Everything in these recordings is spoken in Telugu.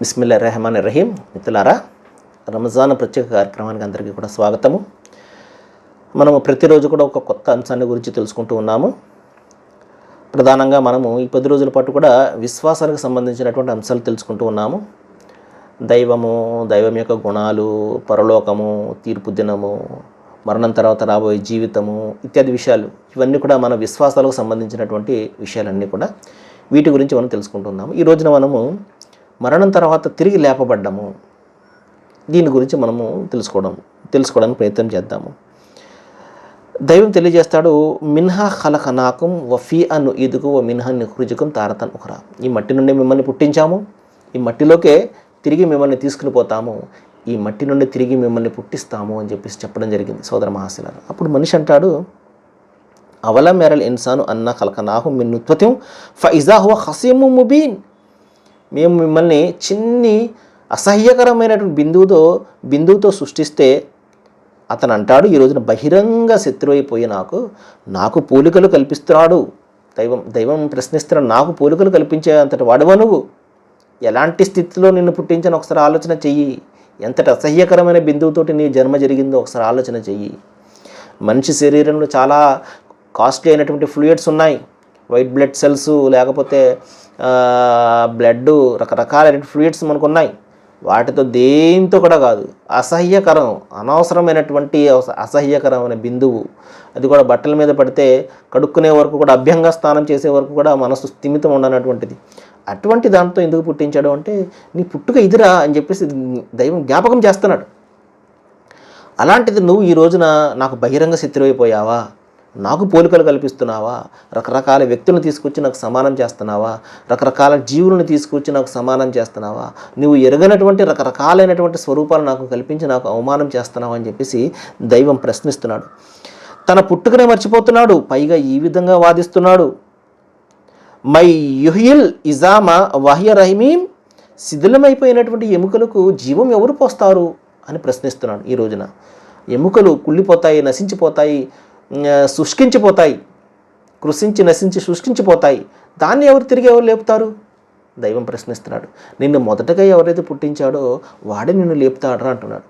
బిస్మిల్లా రెహమాన్ రహీం మిత్రులారా రంజాన్ ప్రత్యేక కార్యక్రమానికి అందరికీ కూడా స్వాగతము. మనము ప్రతిరోజు కూడా ఒక కొత్త అంశాన్ని గురించి తెలుసుకుంటూ ఉన్నాము. ప్రధానంగా మనము ఈ పది రోజుల పాటు కూడా విశ్వాసానికి సంబంధించినటువంటి అంశాలు తెలుసుకుంటూ ఉన్నాము. దైవము దైవం యొక్క గుణాలు పరలోకము తీర్పు దినము మరణం తర్వాత రాబోయే జీవితము ఇత్యాది విషయాలు. ఇవన్నీ కూడా మన విశ్వాసాలకు సంబంధించినటువంటి విషయాలన్నీ కూడా వీటి గురించి మనం తెలుసుకుంటున్నాము ఈ రోజున మనము మరణం తర్వాత తిరిగి లేపబడ్డము. దీని గురించి మనము తెలుసుకోవడం తెలుసుకోవడానికి ప్రయత్నం చేద్దాము. దైవం తెలియజేస్తాడు మిన్హా ఖలఖనాకం వఫీ అను ఈదుకు వ మిన్హా నిహృజుకం తారతన్ ఉఖరా. ఈ మట్టి నుండి మిమ్మల్ని పుట్టించాము. ఈ మట్టిలోకే తిరిగి మిమ్మల్ని తీసుకుని పోతాము. ఈ మట్టి నుండి తిరిగి మిమ్మల్ని పుట్టిస్తాము అని చెప్పేసి చెప్పడం జరిగింది సోదర మహాశిలారు. అప్పుడు మనిషి అంటాడు అవల మెరల్ ఇన్సాను అన్న ఖలఖనాహు మిన్నుత్వత్యం ఫ ఇజాహువ హసీము ముబీన్. మేము మిమ్మల్ని చిన్ని అసహ్యకరమైనటువంటి బిందువుతో బిందువుతో సృష్టిస్తే అతను అంటాడు ఈ రోజున బహిరంగ శత్రువైపోయి నాకు నాకు పోలికలు కల్పిస్తున్నాడు. దైవం దైవం ప్రశ్నిస్తున్నాడు నాకు పోలికలు కల్పించే అంతటి వాడవా నువ్వు? ఎలాంటి స్థితిలో నిన్ను పుట్టించని ఒకసారి ఆలోచన చెయ్యి. ఎంతటి అసహ్యకరమైన బిందువుతోటి నీ జన్మ జరిగిందో ఒకసారి ఆలోచన చెయ్యి. మనిషి శరీరంలో చాలా కాస్ట్లీ అయినటువంటి ఫ్లూయిడ్స్ ఉన్నాయి. వైట్ బ్లడ్ సెల్స్ లేకపోతే బ్లడ్ రకరకాలైన ఫ్లూయిడ్స్ మనకు ఉన్నాయి వాటితో దేంతో కూడా కాదు అసహ్యకరం అనవసరమైనటువంటి అస- అసహ్యకరమైన బిందువు. అది కూడా బట్టల మీద పడితే కడుక్కునే వరకు కూడా అభ్యంగా స్నానం చేసే వరకు కూడా మనసు స్థిమితం ఉండనటువంటిది. అటువంటి దాంతో ఎందుకు పుట్టించాడు అంటే నీ పుట్టుక ఇదిరా అని చెప్పేసి దైవం జ్ఞాపకం చేస్తున్నాడు. అలాంటిది నువ్వు ఈ రోజున నాకు బహిరంగ శత్రువైపోయావా? నాకు పోలికలు కల్పిస్తున్నావా? రకరకాల వ్యక్తులను తీసుకొచ్చి నాకు సమానం చేస్తున్నావా? రకరకాల జీవులను తీసుకొచ్చి నాకు సమానం చేస్తున్నావా? నువ్వు ఎరగనటువంటి రకరకాలైనటువంటి స్వరూపాలు నాకు కల్పించి నాకు అవమానం చేస్తున్నావా అని చెప్పేసి దైవం ప్రశ్నిస్తున్నాడు. తన పుట్టుకనే మర్చిపోతున్నాడు. పైగా ఈ విధంగా వాదిస్తున్నాడు. మై యుహిల్ ఇజామా వహ్య రహిమీం శిథిలమైపోయినటువంటి ఎముకలకు జీవం ఎవరు పోస్తారు? అని ప్రశ్నిస్తున్నాడు ఈ రోజున. ఎముకలు కుళ్ళిపోతాయి నశించిపోతాయి. శుష్కించిపోతాయి. కృషించి నశించి శుష్కించిపోతాయి. దాన్ని ఎవరు తిరిగి ఎవరు లేపుతారు? దైవం ప్రశ్నిస్తున్నాడు. నిన్ను మొదటగా ఎవరైతే పుట్టించాడో వాడే నిన్ను లేపుతాడరా అంటున్నాడు.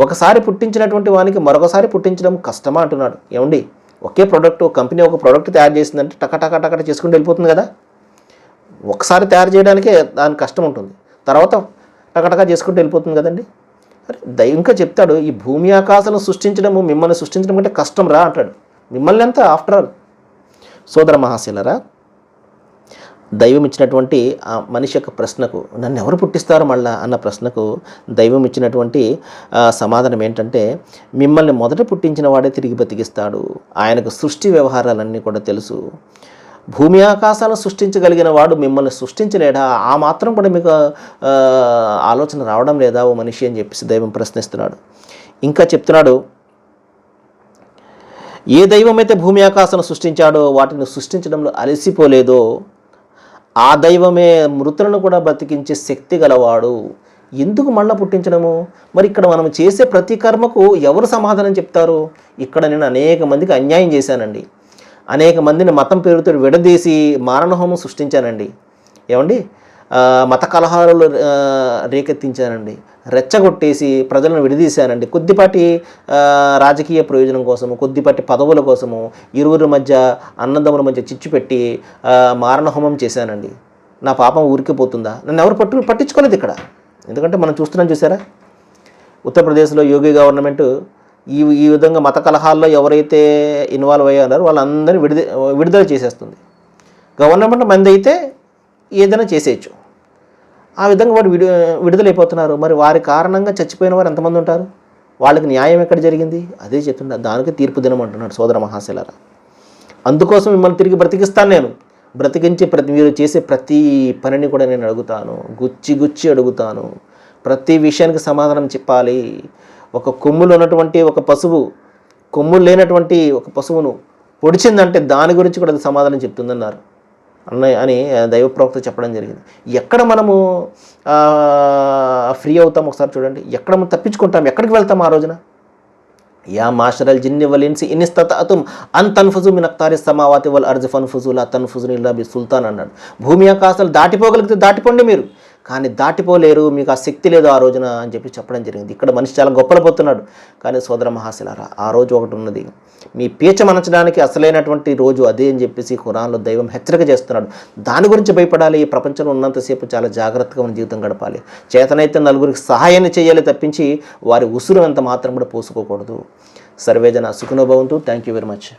ఒకసారి పుట్టించినటువంటి వానికి మరొకసారి పుట్టించడం కష్టమా అంటున్నాడు. ఏమండి? ఒకే ప్రోడక్ట్ కంపెనీ ఒక ప్రోడక్ట్ తయారు చేసిందంటే టక టక టక చేసుకుంటూ వెళ్ళిపోతుంది కదా? ఒకసారి తయారు చేయడానికే దాని కష్టం ఉంటుంది. తర్వాత టకటకా చేసుకుంటూ వెళ్ళిపోతుంది కదండి? అరే ఇంకా చెప్తాడు ఈ భూమి ఆకాశాలను సృష్టించడము మిమ్మల్ని సృష్టించడం కంటే కష్టం రా అంటాడు. మిమ్మల్ని ఎంత ఆఫ్టర్ ఆల్ సోదర మహాశీలరా దైవం ఇచ్చినటువంటి ఆ మనిషి యొక్క ప్రశ్నకు నన్ను ఎవరు పుట్టిస్తారు మళ్ళా అన్న ప్రశ్నకు దైవం ఇచ్చినటువంటి సమాధానం ఏంటంటే మిమ్మల్ని మొదట పుట్టించిన వాడే తిరిగి బతికిస్తాడు. ఆయనకు సృష్టి వ్యవహారాలన్నీ కూడా తెలుసు. భూమి ఆకాశాలను సృష్టించగలిగిన వాడు మిమ్మల్ని సృష్టించలేడా? ఆ మాత్రం కూడా మీకు ఆలోచన రావడం లేదా ఓ మనిషి అని చెప్పేసి దైవం ప్రశ్నిస్తున్నాడు. ఇంకా చెప్తున్నాడు ఏ దైవమైతే భూమి ఆకాశాలను సృష్టించాడో వాటిని సృష్టించడంలో అలసిపోలేదో ఆ దైవమే మృతులను కూడా బతికించే శక్తి గలవాడు. ఎందుకు మళ్ళా పుట్టించడము? మరి ఇక్కడ మనం చేసే ప్రతి కర్మకు ఎవరు సమాధానం చెప్తారు? ఇక్కడ నేను అనేక మందికి అన్యాయం చేశానండి. అనేక మందిని మతం పేరుతో విడదీసి మారణహోమం సృష్టించానండి. ఏమండి? మత కలహాలు రేకెత్తించానండి. రెచ్చగొట్టేసి ప్రజలను విడదీశానండి కొద్దిపాటి రాజకీయ ప్రయోజనం కోసము కొద్దిపాటి పదవుల కోసము ఇరువురి మధ్య అన్నదమ్ముల మధ్య చిచ్చు పెట్టి మారణహోమం చేశానండి. నా పాపం ఊరికి పోతుందా? నన్ను ఎవరు పట్టు పట్టించుకోలేదు ఇక్కడ. ఎందుకంటే మనం చూస్తున్నాం చూసారా? ఉత్తరప్రదేశ్లో యోగి గవర్నమెంట్ ఈ ఈ విధంగా మత కలహాల్లో ఎవరైతే ఇన్వాల్వ్ అయ్యారో వాళ్ళందరినీ విడుదల విడుదల చేసేస్తుంది. గవర్నమెంట్ మంది అయితే ఏదైనా చేసేయచ్చు. ఆ విధంగా వారు విడు విడుదలైపోతున్నారు. మరి వారి కారణంగా చచ్చిపోయిన వారు ఎంతమంది ఉంటారు? వాళ్ళకి న్యాయం ఎక్కడ జరిగింది? అదే చెప్తున్నా దానికి తీర్పు దినం అంటున్నాడు సోదర మహాశలరా. అందుకోసం మిమ్మల్ని తిరిగి బ్రతికిస్తాను నేను. బ్రతికించి ప్రతి మీరు చేసే ప్రతి పనిని కూడా నేను అడుగుతాను. గుచ్చి గుచ్చి అడుగుతాను. ప్రతి విషయానికి సమాధానం చెప్పాలి. ఒక కొమ్ములు ఉన్నటువంటి ఒక పశువు కొమ్ములు లేనటువంటి ఒక పశువును పొడిచిందంటే దాని గురించి కూడా అది సమాధానం చెప్తుందన్నారు. అన్న అని దైవ ప్రవక్త చెప్పడం జరిగింది. ఎక్కడ మనము ఫ్రీ అవుతాం ఒకసారి చూడండి. ఎక్కడ మనం తప్పించుకుంటాం? ఎక్కడికి వెళ్తాం ఆ రోజున? యా మాషరల్ జిన్ని వలిన్సి ఇన్సి అన్ తన్ఫుజు మిన్ అక్తారి సమావాతి వల్ అర్జు ఫన్ఫుజు లా తన్ఫుజు ఇల్లా బి సుల్తాన్ అన్నాడు. భూమి ఆకాశాలు దాటిపోగలిగితే దాటిపోండి మీరు. కానీ దాటిపోలేరు మీకు ఆ శక్తి లేదు ఆ రోజున అని చెప్పి చెప్పడం జరిగింది. ఇక్కడ మనిషి చాలా గొప్పలపోతున్నాడు కానీ సోదర మహాశిలారా ఆ రోజు ఒకటి ఉన్నది. మీ పీచమనచడానికి అసలైనటువంటి రోజు అదే అని చెప్పేసి ఖురాన్లో దైవం హెచ్చరిక చేస్తున్నాడు. దాని గురించి భయపడాలి. ఈ ప్రపంచంలో ఉన్నంతసేపు చాలా జాగ్రత్తగా మన జీవితం గడపాలి. చేతనైతే నలుగురికి సహాయాన్ని చేయాలి తప్పించి వారి ఉసురు అంత మాత్రం కూడా పోసుకోకూడదు. సర్వేజన సుఖనోభవంతు. Thank you very much